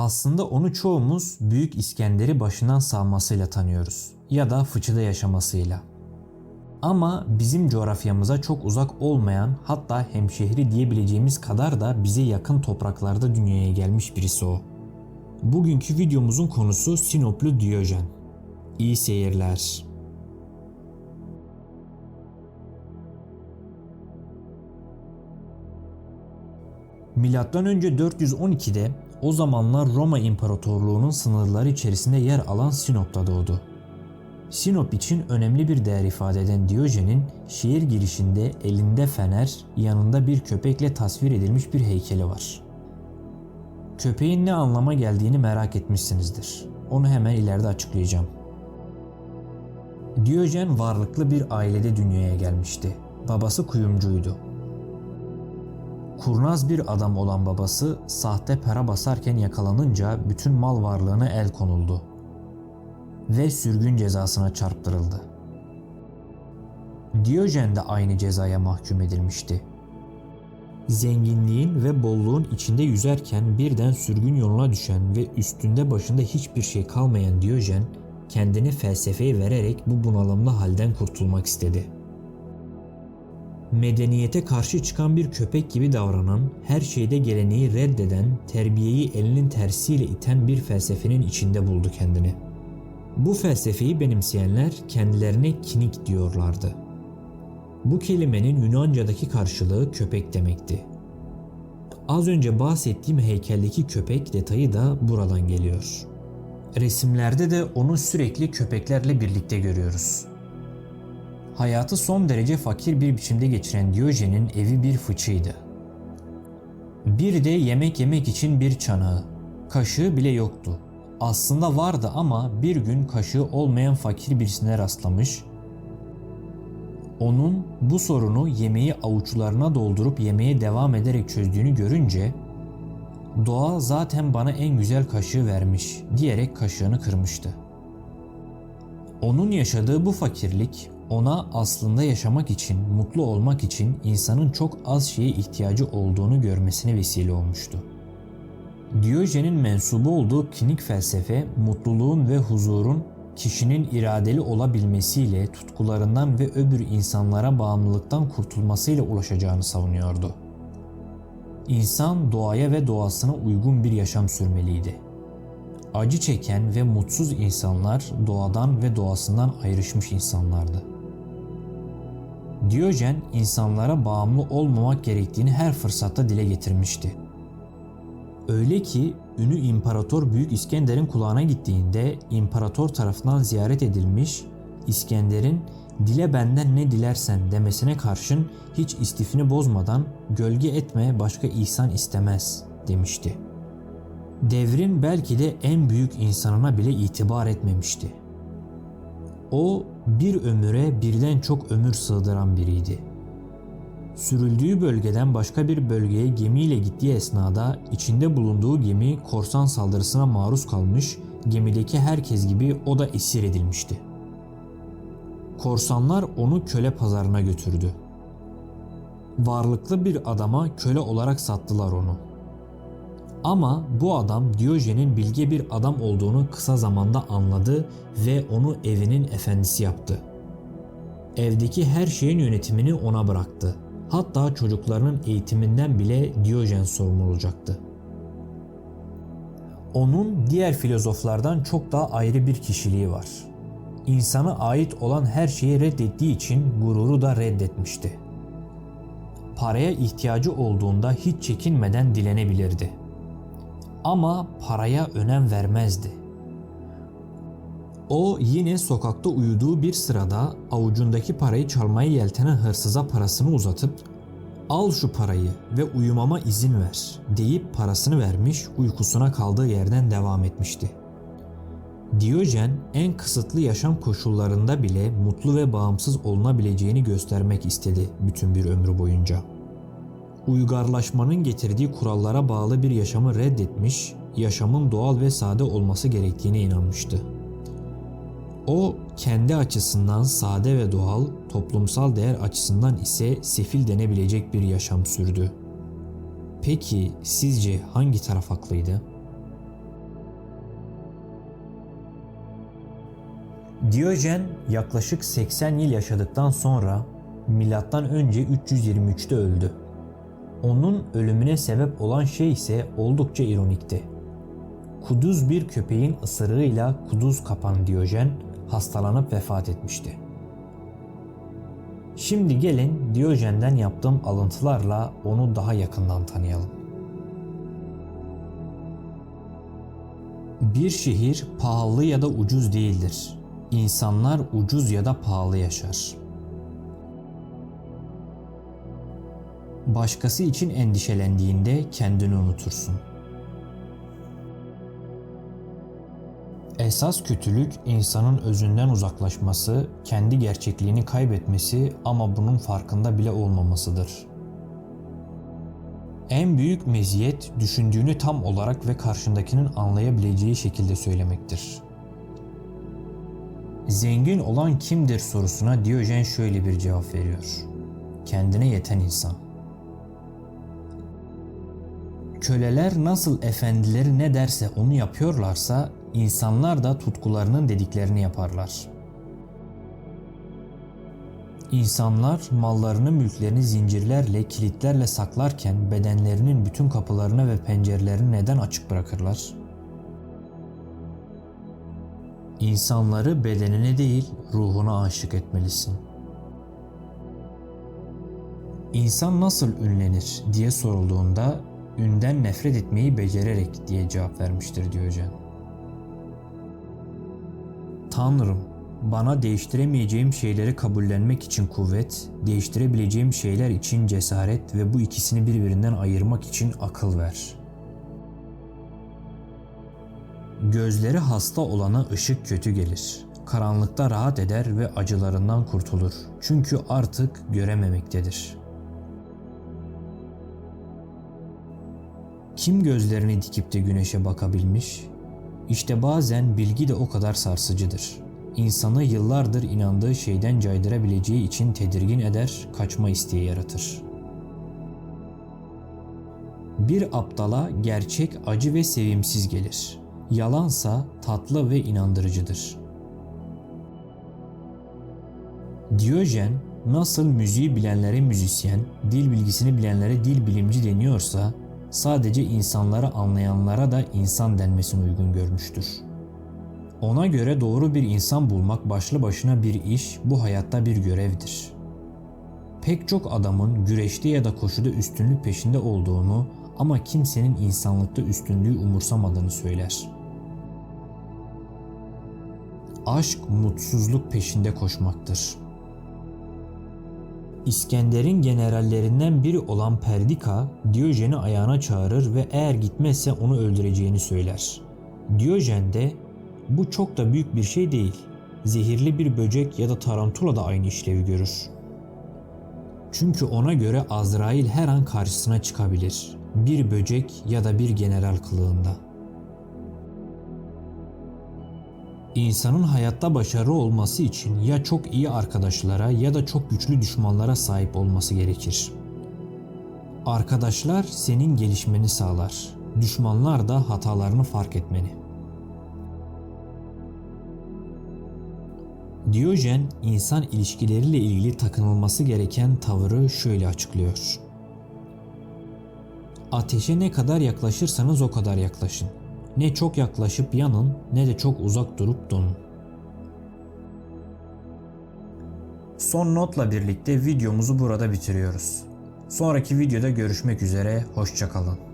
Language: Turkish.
Aslında onu çoğumuz Büyük İskender'i başından savmasıyla tanıyoruz ya da fıçıda yaşamasıyla. Ama bizim coğrafyamıza çok uzak olmayan hatta hemşehri diyebileceğimiz kadar da bize yakın topraklarda dünyaya gelmiş birisi o. Bugünkü videomuzun konusu Sinoplu Diyojen. İyi seyirler. Milattan önce 412'de o zamanlar Roma İmparatorluğu'nun sınırları içerisinde yer alan Sinop'ta doğdu. Sinop için önemli bir değer ifade eden Diyojen'in şehir girişinde elinde fener, yanında bir köpekle tasvir edilmiş bir heykeli var. Köpeğin ne anlama geldiğini merak etmişsinizdir. Onu hemen ileride açıklayacağım. Diyojen varlıklı bir ailede dünyaya gelmişti. Babası kuyumcuydu. Kurnaz bir adam olan babası sahte para basarken yakalanınca bütün mal varlığına el konuldu ve sürgün cezasına çarptırıldı. Diyojen de aynı cezaya mahkum edilmişti. Zenginliğin ve bolluğun içinde yüzerken birden sürgün yoluna düşen ve üstünde başında hiçbir şey kalmayan Diyojen kendini felsefeye vererek bu bunalımlı halden kurtulmak istedi. Medeniyete karşı çıkan bir köpek gibi davranan, her şeyde geleneği reddeden, terbiyeyi elinin tersiyle iten bir felsefenin içinde buldu kendini. Bu felsefeyi benimseyenler kendilerine kinik diyorlardı. Bu kelimenin Yunanca'daki karşılığı köpek demekti. Az önce bahsettiğim heykeldeki köpek detayı da buradan geliyor. Resimlerde de onu sürekli köpeklerle birlikte görüyoruz. Hayatı son derece fakir bir biçimde geçiren Diyojen'in evi bir fıçıydı. Bir de yemek yemek için bir çanağı, kaşığı bile yoktu. Aslında vardı ama bir gün kaşığı olmayan fakir birisine rastlamış. Onun bu sorunu yemeği avuçlarına doldurup yemeye devam ederek çözdüğünü görünce doğa zaten bana en güzel kaşığı vermiş diyerek kaşığını kırmıştı. Onun yaşadığı bu fakirlik ona aslında yaşamak için, mutlu olmak için insanın çok az şeye ihtiyacı olduğunu görmesine vesile olmuştu. Diyojen'in mensubu olduğu klinik felsefe, mutluluğun ve huzurun kişinin iradeli olabilmesiyle tutkularından ve öbür insanlara bağımlılıktan kurtulmasıyla ulaşacağını savunuyordu. İnsan doğaya ve doğasına uygun bir yaşam sürmeliydi. Acı çeken ve mutsuz insanlar doğadan ve doğasından ayrışmış insanlardı. Diyojen insanlara bağımlı olmamak gerektiğini her fırsatta dile getirmişti. Öyle ki ünü İmparator Büyük İskender'in kulağına gittiğinde imparator tarafından ziyaret edilmiş İskender'in dile benden ne dilersen demesine karşın hiç istifini bozmadan gölge etme başka ihsan istemez demişti. Devrin belki de en büyük insanına bile itibar etmemişti. O bir ömüre birden çok ömür sığdıran biriydi. Sürüldüğü bölgeden başka bir bölgeye gemiyle gittiği esnada içinde bulunduğu gemi korsan saldırısına maruz kalmış, gemideki herkes gibi o da esir edilmişti. Korsanlar onu köle pazarına götürdü. Varlıklı bir adama köle olarak sattılar onu. Ama bu adam Diyojen'in bilge bir adam olduğunu kısa zamanda anladı ve onu evinin efendisi yaptı. Evdeki her şeyin yönetimini ona bıraktı. Hatta çocuklarının eğitiminden bile Diyojen sorumlu olacaktı. Onun diğer filozoflardan çok daha ayrı bir kişiliği var. İnsana ait olan her şeyi reddettiği için gururu da reddetmişti. Paraya ihtiyacı olduğunda hiç çekinmeden dilenebilirdi. Ama paraya önem vermezdi. O yine sokakta uyuduğu bir sırada avucundaki parayı çalmaya yeltenen hırsıza parasını uzatıp al şu parayı ve uyumama izin ver deyip parasını vermiş uykusuna kaldığı yerden devam etmişti. Diyojen en kısıtlı yaşam koşullarında bile mutlu ve bağımsız olunabileceğini göstermek istedi bütün bir ömrü boyunca uygarlaşmanın getirdiği kurallara bağlı bir yaşamı reddetmiş, yaşamın doğal ve sade olması gerektiğine inanmıştı. O kendi açısından sade ve doğal, toplumsal değer açısından ise sefil denebilecek bir yaşam sürdü. Peki sizce hangi taraf haklıydı? Diyojen yaklaşık 80 yıl yaşadıktan sonra milattan önce 323'te öldü. Onun ölümüne sebep olan şey ise oldukça ironikti. Kuduz bir köpeğin ısırığıyla kuduz kapan Diyojen hastalanıp vefat etmişti. Şimdi gelin Diyojen'den yaptığım alıntılarla onu daha yakından tanıyalım. Bir şehir pahalı ya da ucuz değildir. İnsanlar ucuz ya da pahalı yaşar. Başkası için endişelendiğinde kendini unutursun. Esas kötülük insanın özünden uzaklaşması, kendi gerçekliğini kaybetmesi ama bunun farkında bile olmamasıdır. En büyük meziyet düşündüğünü tam olarak ve karşındakinin anlayabileceği şekilde söylemektir. Zengin olan kimdir sorusuna Diyojen şöyle bir cevap veriyor. Kendine yeten insan. Köleler nasıl efendileri ne derse onu yapıyorlarsa insanlar da tutkularının dediklerini yaparlar. İnsanlar mallarını mülklerini zincirlerle, kilitlerle saklarken bedenlerinin bütün kapılarını ve pencerelerini neden açık bırakırlar? İnsanları bedenine değil ruhuna aşık etmelisin. İnsan nasıl ünlenir diye sorulduğunda ünden nefret etmeyi becererek diye cevap vermiştir Diyojen. Tanrım, bana değiştiremeyeceğim şeyleri kabullenmek için kuvvet, değiştirebileceğim şeyler için cesaret ve bu ikisini birbirinden ayırmak için akıl ver. Gözleri hasta olana ışık kötü gelir. Karanlıkta rahat eder ve acılarından kurtulur. Çünkü artık görememektedir. Kim gözlerini dikip de güneşe bakabilmiş? İşte bazen bilgi de o kadar sarsıcıdır. İnsanı yıllardır inandığı şeyden caydırabileceği için tedirgin eder, kaçma isteği yaratır. Bir aptala gerçek acı ve sevimsiz gelir. Yalansa tatlı ve inandırıcıdır. Diyojen nasıl müziği bilenlere müzisyen, dil bilgisini bilenlere dil bilimci deniyorsa sadece insanları anlayanlara da insan denmesini uygun görmüştür. Ona göre doğru bir insan bulmak başlı başına bir iş, bu hayatta bir görevdir. Pek çok adamın güreşte ya da koşuda üstünlük peşinde olduğunu ama kimsenin insanlıkta üstünlüğü umursamadığını söyler. Aşk mutsuzluk peşinde koşmaktır. İskender'in generallerinden biri olan Perdika, Diyojen'i ayağına çağırır ve eğer gitmezse onu öldüreceğini söyler. Diyojen de bu çok da büyük bir şey değil. Zehirli bir böcek ya da tarantula da aynı işlevi görür. Çünkü ona göre Azrail her an karşısına çıkabilir. Bir böcek ya da bir general kılığında. İnsanın hayatta başarılı olması için ya çok iyi arkadaşlara ya da çok güçlü düşmanlara sahip olması gerekir. Arkadaşlar senin gelişmeni sağlar. Düşmanlar da hatalarını fark etmeni. Diyojen insan ilişkileriyle ilgili takınılması gereken tavırı şöyle açıklıyor. Ateşe ne kadar yaklaşırsanız o kadar yaklaşın. Ne çok yaklaşıp yanın ne de çok uzak durup donun. Son notla birlikte videomuzu burada bitiriyoruz. Sonraki videoda görüşmek üzere, hoşçakalın.